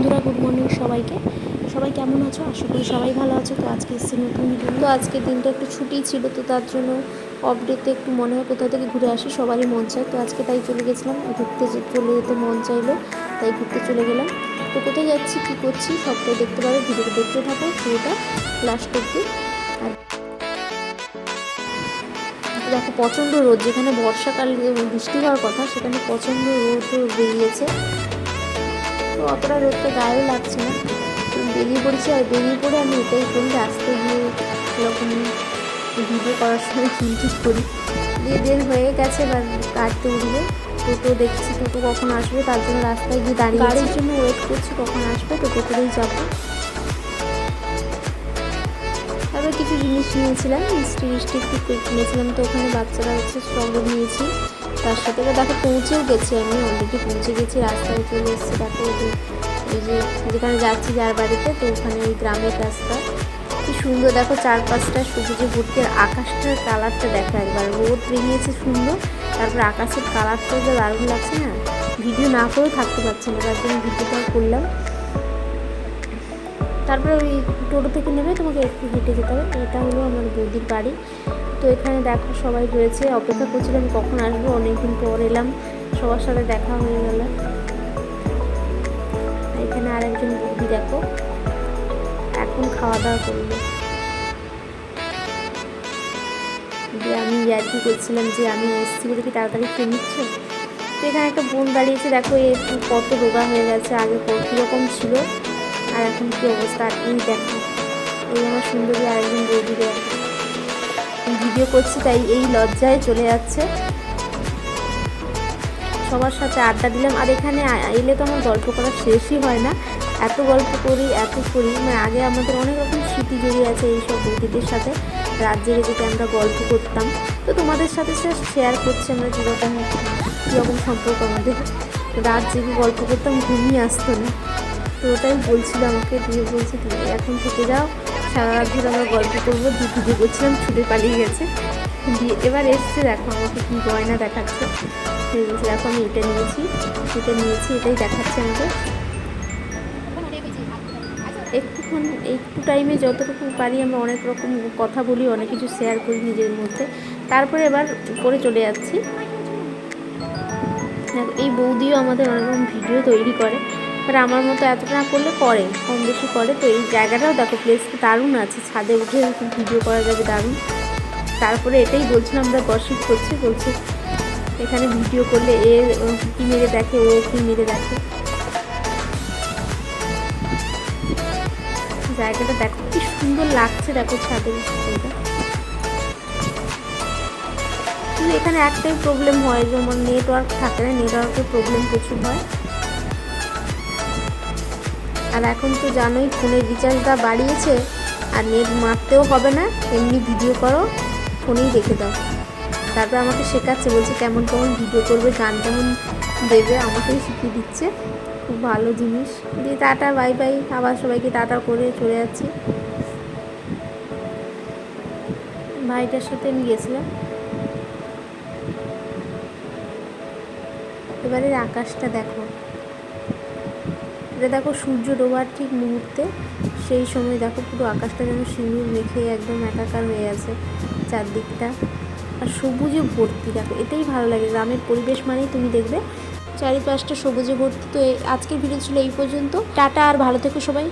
বন্ধুরা good morning সবাইকে। সবাই কেমন আছো? আশা করি সবাই ভালো আছো। তো আজকে এসেছি নতুন ভিডিও তো আজকের দিনটা একটু ছুটি ছিল, তো তার জন্য অফ ডেতে একটু মনে হয় কোথাও থেকে ঘুরে আসি, সবারই মন চায়। তো আজকে তাই চলে গেছিলাম, ঘুরতে চলে যেতে মন চাইলো, তাই ঘুরতে চলে গেলাম। তো কোথায় যাচ্ছি, কী করছি, সবটাই দেখতে পাবে ভিডিওটা দেখতে থাকো, পুরোটা লাস্ট অব্দি আর দেখো, প্রচণ্ড রোদ, যেখানে বর্ষাকাল, বৃষ্টি হওয়ার কথা, সেখানে প্রচণ্ড রোদ বেরিয়েছে। তো অতটা রোদটা গায়েও লাগছে না। তো বেরিয়ে পড়েছি আর বেরিয়ে পড়ে আমি এটাই করি রাস্তায় গিয়ে এরকম ভিডিও করার সময় চিন্তিত করি। দিয়ে বের হয়ে গেছে এবার কাটতে উঠবে। টোটো দেখছি টোটো কখন আসবে তার জন্য রাস্তায় গিয়ে দাঁড়িয়ে গাড়ির জন্য ওয়েট করছি কখন আসবে টোটো করেই যাব। তারপর কিছু জিনিস নিয়েছিলাম মিষ্টি মিষ্টি একটু কিনেছিলাম তো ওখানে বাচ্চারা হচ্ছে সঙ্গে নিয়েছি। তার সাথে এবার দেখো পৌঁছেও গেছি আমি অলরেডি পৌঁছে গেছি, রাস্তায় চলে এসেছি। দেখো ওই যে যেখানে যাচ্ছি যার বাড়িতে, তো ওখানে ওই গ্রামের রাস্তা। কি সুন্দর, দেখো চারপাশটা সবুজে ভর্তি আর আকাশটার কালারটা দেখো একবার। রোদ বেরিয়েছে সুন্দর, তারপর আকাশের কালারটাও যে দারুণ লাগছে না? ভিডিও না করেও থাকতে পারছি না, তার জন্য ভিডিওটা করলাম। তারপরে ওই টোটো থেকে নেমে তোমাকে একটু হেঁটে যেতে হবে। এটা হলো আমার বৌদির বাড়ি। তো এখানে দেখো সবাই রয়েছে। অপেক্ষা করছিলাম কখন আসব, অনেকদিন পর এলাম। সবার সাথে দেখা হয়ে গেল। এখানে আর একজন বৌদি দেখো। এখন খাওয়া দাওয়া করবে যে আমি ইয়ার্কি করছিলাম যে আমি এসেছি বলে কি তাড়াতাড়ি খেয়ে নিচ্ছ? তো এখানে একটা বোন দাঁড়িয়েছে, দেখো এ কত রোগা হয়ে গেছে, আগে ক- কীরকম ছিল, আর এখন কি অবস্থা এই দেখো। এই আমার সুন্দরী আরেকজন বৌদি দেখো। ভিডিও করছি, তাই এই লজ্জায় চলে যাচ্ছে। সবার সাথে আড্ডা দিলাম। আর এখানে এলে তো আমার গল্প করা শেষই হয় না। এত গল্প করি, এত করি। মানে আগে আমাদের অনেক রকম স্মৃতি জড়িয়ে আছে এইসব বৌদিদের সাথে। জেগে থেকে আমরা গল্প করতাম। তো তোমাদের সাথে শেয়ার করছি আমরা কীরকম কীরকম সম্পর্ক আমাদের। রাত জেগে গল্প করতাম, ঘুমিয়ে আসতো না। তো ওটাই বলছিল আমাকে, দিয়ে বলছে, তুমি এখন থেকে যাও। সারা রাত ধরে আমরা গল্প করব ভিডিও করছিলাম ছুটে পালিয়ে গেছে। দিয়ে এবার এসছে, দেখো আমাকে কী গয়না দেখাচ্ছে। দেখো আমি এটা নিয়েছি এটা নিয়েছি, এটাই দেখাচ্ছে আমাকে। একটুক্ষণ, একটু টাইমে যতটুকু পারি আমরা অনেক রকম কথা বলি, অনেক কিছু শেয়ার করি নিজের মধ্যে। তারপরে এবার উপরে চলে যাচ্ছি। এই বৌদিও আমাদের অনেক রকম ভিডিও তৈরি করে। বাট আমার মতো এতটা না করলে করে কম বেশি করে। তো এই জায়গাটাও দেখো প্লেসটা দারুণ আছে। ছাদে উঠে ভিডিও করা যাবে দারুণ। তারপরে এটাই বলছিলাম, আমরা গসিপ করছি, বলছি এখানে ভিডিও করলে এ কী মেরে দেখে, ও কী মেরে দেখে। জায়গাটা দেখো, কি সুন্দর লাগছে দেখো ছাদের কিন্তু এখানে একটাই প্রবলেম হয় যেমন নেটওয়ার্ক থাকে না নেটওয়ার্কের প্রবলেম প্রচুর হয়। আর এখন তো জানোই ফোনের রিচার্জটা বাড়িয়েছে আর নেট মারতেও হবে না, এমনি ভিডিও করো, ফোনেই দেখে দাও। তারপর আমাকে শেখাচ্ছে, বলছে কেমন কেমন ভিডিও করবে, গান কেমন দেবে, আমাকেই শিখিয়ে দিচ্ছে। খুব ভালো জিনিস। দিয়ে টাটা বাই বাই আবার সবাইকে টাটা করে চলে যাচ্ছি। ভাইটার সাথে আমি গেছিলাম। এবারে আকাশটা দেখো। এটা দেখো সূর্য ডোবার ঠিক মুহূর্তে, সেই সময় দেখো পুরো আকাশটা যেন সিঁদুর মেখে একদম একাকার হয়ে আছে চারদিকটা। আর সবুজে ভর্তি, দেখো এটাই ভালো লাগে। গ্রামের পরিবেশ মানেই তুমি দেখবে চারিপাশটা সবুজে ভর্তি। তো আজকের ভিডিও ছিল এই পর্যন্ত। টাটা আর ভালো থেকো সবাই।